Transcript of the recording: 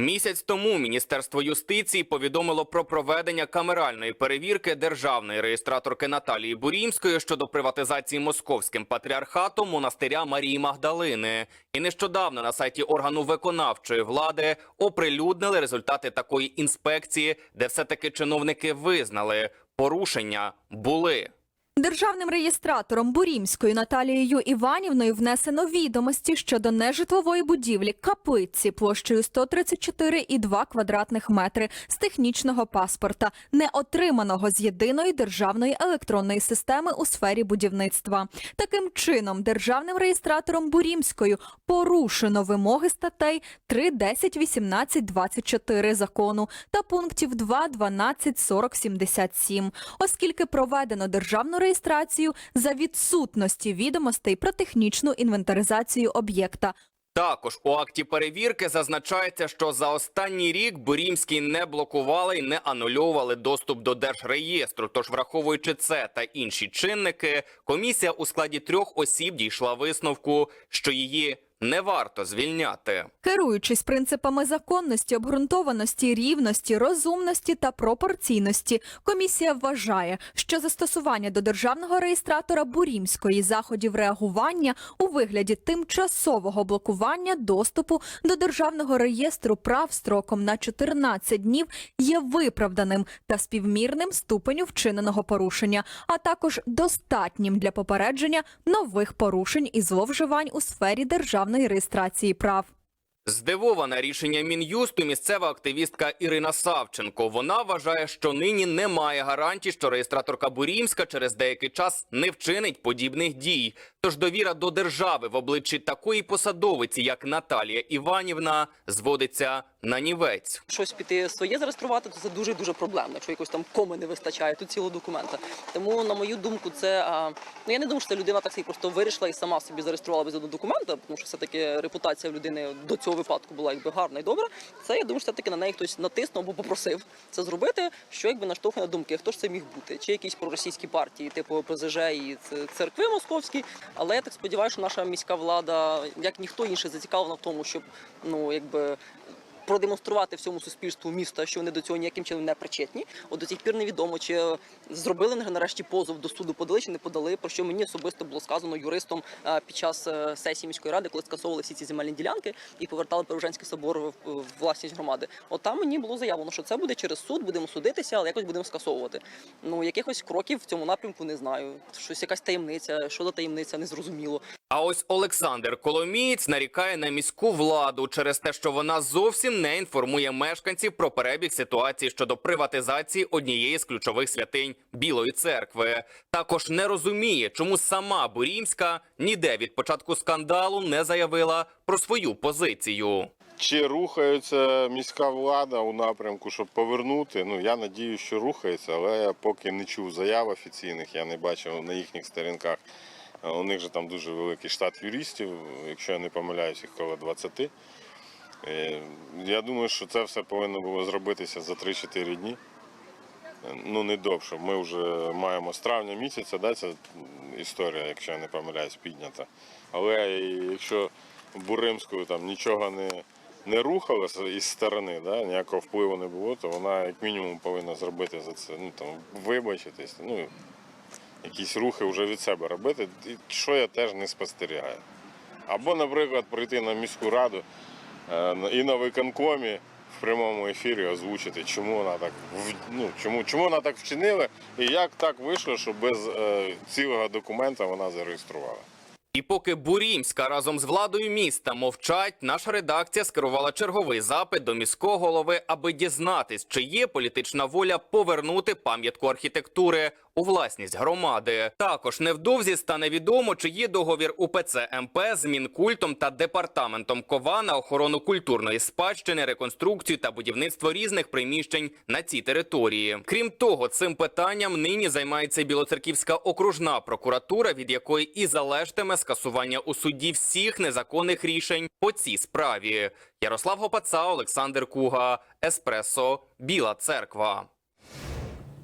Місяць тому Міністерство юстиції повідомило про проведення камеральної перевірки державної реєстраторки Наталії Бурімської щодо приватизації московським патріархатом монастиря Марії Магдалини. І нещодавно на сайті органу виконавчої влади оприлюднили результати такої інспекції, де все-таки чиновники визнали порушення були. Державним реєстратором Бурімською Наталією Іванівною внесено відомості щодо нежитлової будівлі капиці площею 134,2 квадратних метри з технічного паспорта, не отриманого з єдиної державної електронної системи у сфері будівництва. Таким чином, державним реєстратором Бурімською порушено вимоги статей 3, 10, 18, 24 закону та пунктів 2, 12, 40, 77, оскільки проведено державну реєстрацію за відсутності відомостей про технічну інвентаризацію об'єкта. Також у акті перевірки зазначається, що за останній рік Бурімський не блокували і не анульовували доступ до держреєстру. Тож, враховуючи це та інші чинники, комісія у складі трьох осіб дійшла висновку, що її не варто звільняти. Керуючись принципами законності, обґрунтованості, рівності, розумності та пропорційності, комісія вважає, що застосування до державного реєстратора Бурімської заходів реагування у вигляді тимчасового блокування доступу до державного реєстру прав строком на 14 днів є виправданим та співмірним ступеню вчиненого порушення, а також достатнім для попередження нових порушень і зловживань у сфері державної реєстрації прав. Здивована рішення мін'юсту місцева активістка Ірина Савченко. Вона вважає, що нині немає гарантій, що реєстраторка Бурімська через деякий час не вчинить подібних дій. Тож довіра до держави в обличчі такої посадовиці, як Наталія Іванівна, зводиться на нівець. щось піти своє зареєструвати, то це дуже дуже проблемно. Якщо якось там коми не вистачає, тут цілого документа. Тому, на мою думку, це ну я не думаю, що ця людина так собі просто вирішила і сама собі зареєструвала без одного документа, тому що все таки репутація людини до цього випадку була якби гарна і добра. Це я думаю, все таки на неї хтось натиснув або попросив це зробити, що якби наштовхує на думки, хто ж це міг бути, чи якісь проросійські партії, типу ПЗЖ і церкви московські. Але я так сподіваюся, що наша міська влада, як ніхто інший, зацікавлена в тому, щоб ну якби продемонструвати всьому суспільству міста, що вони до цього ніяким чином не причетні. От до цих пір невідомо, чи зробили нарешті позов до суду, подали чи не подали. Про що мені особисто було сказано юристом е, під час е, сесії міської ради, коли скасовували всі ці земельні ділянки і повертали Перужанський собор в власність громади. От там мені було заявлено, що це буде через суд, будемо судитися, але якось будемо скасовувати. Ну якихось кроків в цьому напрямку не знаю. Щось якась таємниця, що за таємниця, не зрозуміло. А ось Олександр Коломієць нарікає на міську владу через те, що вона зовсім не інформує мешканців про перебіг ситуації щодо приватизації однієї з ключових святинь Білої церкви. Також не розуміє, чому сама Бурімська ніде від початку скандалу не заявила про свою позицію. Чи рухається міська влада у напрямку, щоб повернути? Ну я надію, що рухається, але я поки не чув заяв офіційних, я не бачив на їхніх сторінках. У них же там дуже великий штат юристів, якщо я не помиляюсь, їх коло 20. Е, Я думаю, що це все повинно було зробитися за 3-4 дні. Ну, не довше. Ми вже маємо з травня місяця, да, ця історія, якщо я не помиляюсь, піднята. Але якщо Буримською там нічого не, не рухалося із сторони, да, ніякого впливу не було, то вона як мінімум повинна зробити за це, ну там вибачитись, ну якісь рухи вже від себе робити, що я теж не спостерігаю. Або, наприклад, прийти на міську раду і на виконкомі в прямому ефірі озвучити, чому вона так ну, чому, чому вона так вчинила і як так вийшло, що без е, цілого документа вона зареєструвала. І поки Бурімська разом з владою міста мовчать, наша редакція скерувала черговий запит до міського голови, аби дізнатись, чи є політична воля повернути пам'ятку архітектури у власність громади. Також невдовзі стане відомо, чи є договір УПЦ МП з Мінкультом та департаментом КОВА на охорону культурної спадщини, реконструкцію та будівництво різних приміщень на цій території. Крім того, цим питанням нині займається Білоцерківська окружна прокуратура, від якої і залежатиме скасування у суді всіх незаконних рішень по цій справі. Ярослав Гопаца, Олександр Куга, Еспресо, Біла Церква.